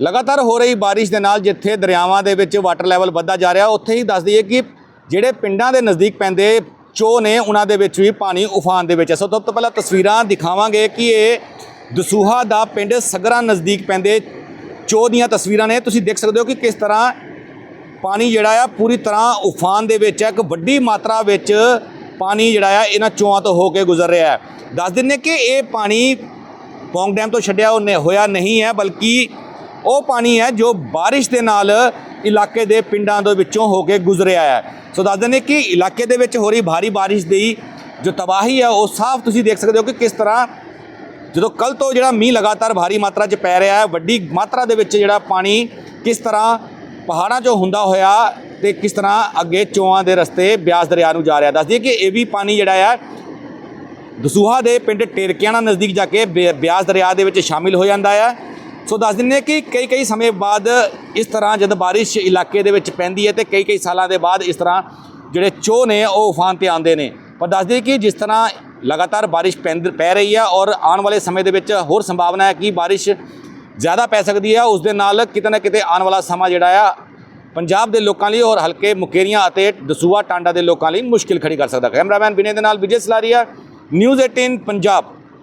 ਲਗਾਤਾਰ ਹੋ ਰਹੀ ਬਾਰਿਸ਼ ਦੇ ਨਾਲ ਜਿੱਥੇ ਦਰਿਆਵਾਂ ਦੇ ਵਿੱਚ ਵਾਟਰ ਲੈਵਲ ਵੱਧਦਾ ਜਾ ਰਿਹਾ, ਉੱਥੇ ਹੀ ਦੱਸ ਦਈਏ ਕਿ ਜਿਹੜੇ ਪਿੰਡਾਂ ਦੇ ਨਜ਼ਦੀਕ ਪੈਂਦੇ ਚੋ ਨੇ, ਉਹਨਾਂ ਦੇ ਵਿੱਚ ਵੀ ਪਾਣੀ ਉਫਾਨ ਦੇ ਵਿੱਚ ਹੈ। ਸੋ ਸਭ ਤੋਂ ਪਹਿਲਾਂ ਤਸਵੀਰਾਂ ਦਿਖਾਵਾਂਗੇ ਕਿ ਇਹ ਦਸੂਹਾ ਦਾ ਪਿੰਡ ਸਗਰਾ ਨਜ਼ਦੀਕ ਪੈਂਦੇ ਚੋ ਦੀਆਂ ਤਸਵੀਰਾਂ ਨੇ। ਤੁਸੀਂ ਦੇਖ ਸਕਦੇ ਹੋ ਕਿ ਕਿਸ ਤਰ੍ਹਾਂ ਪਾਣੀ ਜਿਹੜਾ ਆ, ਪੂਰੀ ਤਰ੍ਹਾਂ ਉਫਾਨ ਦੇ ਵਿੱਚ ਹੈ। ਇੱਕ ਵੱਡੀ ਮਾਤਰਾ ਵਿੱਚ ਪਾਣੀ ਜਿਹੜਾ ਆ, ਇਹਨਾਂ ਚੋਆਂ ਤੋਂ ਹੋ ਕੇ ਗੁਜ਼ਰ ਰਿਹਾ ਹੈ। ਦੱਸ ਦਿੰਨੇ ਕਿ ਇਹ ਪਾਣੀ ਪੌਂਗ ਡੈਮ ਤੋਂ ਛੱਡਿਆ ਹੋਇਆ ਨਹੀਂ ਹੈ, ਬਲਕਿ ਉਹ ਪਾਣੀ ਹੈ ਜੋ ਬਾਰਿਸ਼ ਦੇ ਨਾਲ ਇਲਾਕੇ ਦੇ ਪਿੰਡਾਂ ਦੇ ਵਿੱਚੋਂ ਹੋ ਕੇ ਗੁਜ਼ਰਿਆ ਹੈ। ਸੋ ਦੱਸ ਦਿੰਨੇ ਕਿ ਇਲਾਕੇ ਦੇ ਵਿੱਚ ਹੋ ਰਹੀ ਭਾਰੀ ਬਾਰਿਸ਼ ਦੀ ਜੋ ਤਬਾਹੀ ਹੈ, ਉਹ ਸਾਫ਼ ਤੁਸੀਂ ਦੇਖ ਸਕਦੇ ਹੋ ਕਿ ਕਿਸ ਤਰ੍ਹਾਂ ਜਦੋਂ ਕੱਲ ਤੋਂ ਜਿਹੜਾ ਮੀਂਹ ਲਗਾਤਾਰ ਭਾਰੀ ਮਾਤਰਾ 'ਚ ਪੈ ਰਿਹਾ ਹੈ, ਵੱਡੀ ਮਾਤਰਾ ਦੇ ਵਿੱਚ ਜਿਹੜਾ ਪਾਣੀ ਕਿਸ ਤਰ੍ਹਾਂ ਪਹਾੜਾਂ 'ਚੋਂ ਹੁੰਦਾ ਹੋਇਆ ਤੇ ਕਿਸ ਤਰ੍ਹਾਂ ਅੱਗੇ ਚੋਆਂ ਦੇ ਰਸਤੇ ਬਿਆਸ ਦਰਿਆ ਨੂੰ ਜਾ ਰਿਹਾ। ਦੱਸ ਦਈਏ ਕਿ ਇਹ ਵੀ ਪਾਣੀ ਜਿਹੜਾ ਹੈ, ਦਸੂਹਾ ਦੇ ਪਿੰਡ ਟੇਰਕਿਆਣਾ ਨਜ਼ਦੀਕ ਜਾ ਕੇ ਬਿ- ਬਿਆਸ ਦਰਿਆ ਦੇ ਵਿੱਚ ਸ਼ਾਮਿਲ ਹੋ ਜਾਂਦਾ ਹੈ। ਸੋ ਦੱਸ ਦਿੰਦੇ ਹਾਂ ਕਿ ਕਈ ਕਈ ਸਮੇਂ ਬਾਅਦ ਇਸ ਤਰ੍ਹਾਂ ਜਦ ਬਾਰਿਸ਼ ਇਲਾਕੇ ਦੇ ਵਿੱਚ ਪੈਂਦੀ ਹੈ ਤੇ ਕਈ ਕਈ ਸਾਲਾਂ ਦੇ ਬਾਅਦ ਇਸ ਤਰ੍ਹਾਂ ਜਿਹੜੇ ਚੋਹ ਨੇ ਉਹ ਉਫਾਨ ਤੇ ਆਉਂਦੇ ਨੇ। ਪਰ ਦੱਸ ਦਈਏ ਕਿ ਜਿਸ ਤਰ੍ਹਾਂ ਲਗਾਤਾਰ ਬਾਰਿਸ਼ ਪੈਂਦ- ਪੈ ਰਹੀ ਹੈ ਔਰ ਆਉਣ ਵਾਲੇ ਸਮੇਂ ਦੇ ਵਿੱਚ ਹੋਰ ਸੰਭਾਵਨਾ ਹੈ ਕਿ ਬਾਰਿਸ਼ ਜ਼ਿਆਦਾ ਪੈ ਸਕਦੀ ਹੈ, ਉਸ ਦੇ ਨਾਲ ਕਿਤੇ ਨਾ ਕਿਤੇ ਆਉਣ ਵਾਲਾ ਸਮਾਂ ਜਿਹੜਾ ਆ ਪੰਜਾਬ ਦੇ ਲੋਕਾਂ ਲਈ ਔਰ ਹਲਕੇ ਮੁਕੇਰੀਆਂ ਅਤੇ ਦਸੂਆ ਟਾਂਡਾ ਦੇ ਲੋਕਾਂ ਲਈ ਮੁਸ਼ਕਿਲ ਖੜੀ ਕਰ ਸਕਦਾ ਕੈਮਰਾਮੈਨ ਵਿਨੇ ਦੇ ਨਾਲ ਵਿਜੇ ਸਲਾਰੀਆ, ਨਿਊਜ਼ 18 ਪੰਜਾਬ।